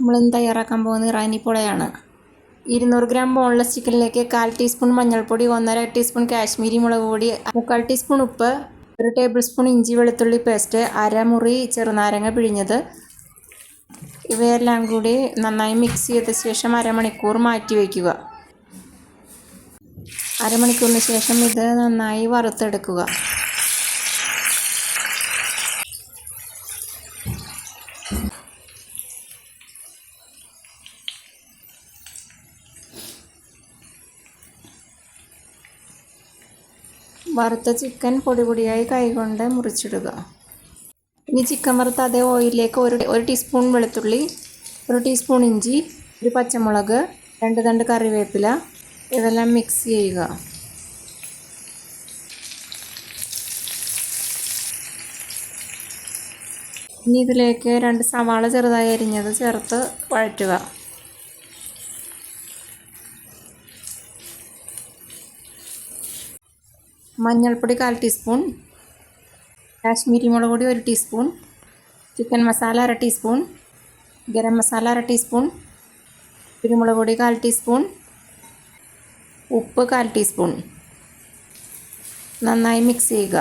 നമ്മളിന്ന് തയ്യാറാക്കാൻ പോകുന്നത് ഇറാനി പുളയാണ്. ഇരുന്നൂറ് ഗ്രാം ബോൺലെസ് ചിക്കനിലേക്ക് കാൽ ടീസ്പൂൺ മഞ്ഞൾപ്പൊടി ഒന്നര ടീസ്പൂൺ കാശ്മീരി മുളക് പൊടി മുക്കാൽ ടീസ്പൂൺ ഉപ്പ് ഒരു ടേബിൾ സ്പൂൺ ഇഞ്ചി വെളുത്തുള്ളി പേസ്റ്റ് അരമുറി ചെറുനാരങ്ങ പിഴിഞ്ഞത്. ഇവയെല്ലാം കൂടി നന്നായി മിക്സ് ചെയ്ത ശേഷം അരമണിക്കൂർ മാറ്റി വയ്ക്കുക. അരമണിക്കൂറിന് ശേഷം ഇത് നന്നായി വറുത്തെടുക്കുക. വറുത്ത ചിക്കൻ പൊടി പൊടിയായി കൈകൊണ്ട് മുറിച്ചിടുക. ഇനി ചിക്കൻ വറുത്ത അതേ ഓയിലിലേക്ക് ഒരു ഒരു ടീസ്പൂൺ വെളുത്തുള്ളി ഒരു ടീസ്പൂൺ ഇഞ്ചി ഒരു പച്ചമുളക് രണ്ട് തണ്ട് കറിവേപ്പില ഇതെല്ലാം മിക്സ് ചെയ്യുക. ഇനി ഇതിലേക്ക് രണ്ട് സവാള ചെറുതായി അരിഞ്ഞത് ചേർത്ത് വഴറ്റുക. മഞ്ഞൾപ്പൊടി കാൽ ടീസ്പൂൺ കാശ്മീരി മുളക് പൊടി ഒരു ടീസ്പൂൺ ചിക്കൻ മസാല അര ടീസ്പൂൺ ഗരം മസാല അര ടീസ്പൂൺ കുരുമുളക് പൊടി കാൽ ടീസ്പൂൺ ഉപ്പ് കാൽ ടീസ്പൂൺ. നന്നായി മിക്സ് ചെയ്യുക.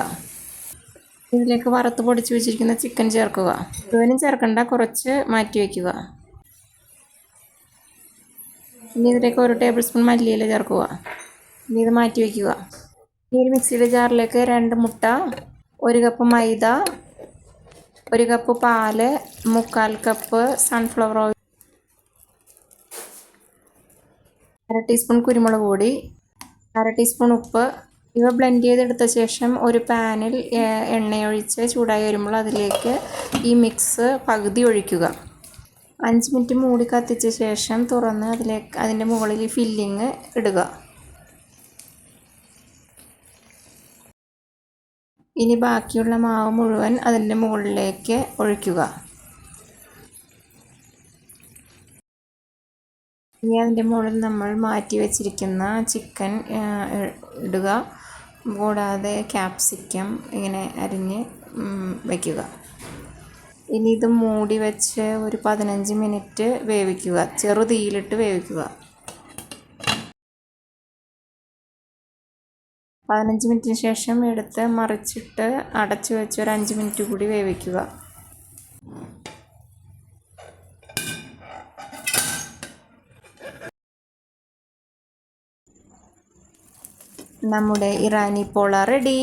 ഇതിലേക്ക് വറുത്ത് പൊടിച്ച് വെച്ചിരിക്കുന്ന ചിക്കൻ ചേർക്കുക. മുഴുവനും ചേർക്കണ്ട കുറച്ച് മാറ്റി വയ്ക്കുക ഇനി ഇതിലേക്ക് ഒരു ടേബിൾ സ്പൂൺ മല്ലിയില ചേർക്കുക. ഇനി ഇത് മാറ്റി വയ്ക്കുക ഇനി ഒരു മിക്സിയുടെ ജാറിലേക്ക് രണ്ട് മുട്ട ഒരു കപ്പ് മൈദ ഒരു കപ്പ് പാൽ മുക്കാൽ കപ്പ് സൺഫ്ലവർ ഓയിൽ അര ടീസ്പൂൺ കുരുമുളക് പൊടി അര ടീസ്പൂൺ ഉപ്പ്. ഇവ ബ്ലെൻഡ് ചെയ്തെടുത്ത ശേഷം ഒരു പാനിൽ എണ്ണയൊഴിച്ച് ചൂടായി വരുമ്പോൾ അതിലേക്ക് ഈ മിക്സ് പകുതി ഒഴിക്കുക. അഞ്ച് മിനിറ്റ് മൂടി കത്തിച്ച ശേഷം തുറന്ന് അതിലേക്ക് അതിന്റെ മുകളിൽ ഫില്ലിങ് ഇടുക. ഇനി ബാക്കിയുള്ള മാവ് മുഴുവൻ അതിന്റെ മുകളിലേക്ക് ഒഴിക്കുക. ഇനി അതിന്റെ മുകളിൽ നമ്മൾ മാറ്റി വെച്ചിരിക്കുന്ന ചിക്കൻ ഇടുക. കൂടാതെ ക്യാപ്സിക്കം ഇങ്ങനെ അരിഞ്ഞ് വയ്ക്കുക ഇനി ഇത് മൂടി വെച്ച് ഒരു പതിനഞ്ച് മിനിറ്റ് വേവിക്കുക. ചെറുതീയിലിട്ട് വേവിക്കുക. പതിനഞ്ച് മിനിറ്റിന് ശേഷം എടുത്ത് മറിച്ചിട്ട് അടച്ചു വെച്ച് ഒരു അഞ്ച് മിനിറ്റ് കൂടി വേവിക്കുക. നമ്മുടെ ഇറാനി പോള റെഡി.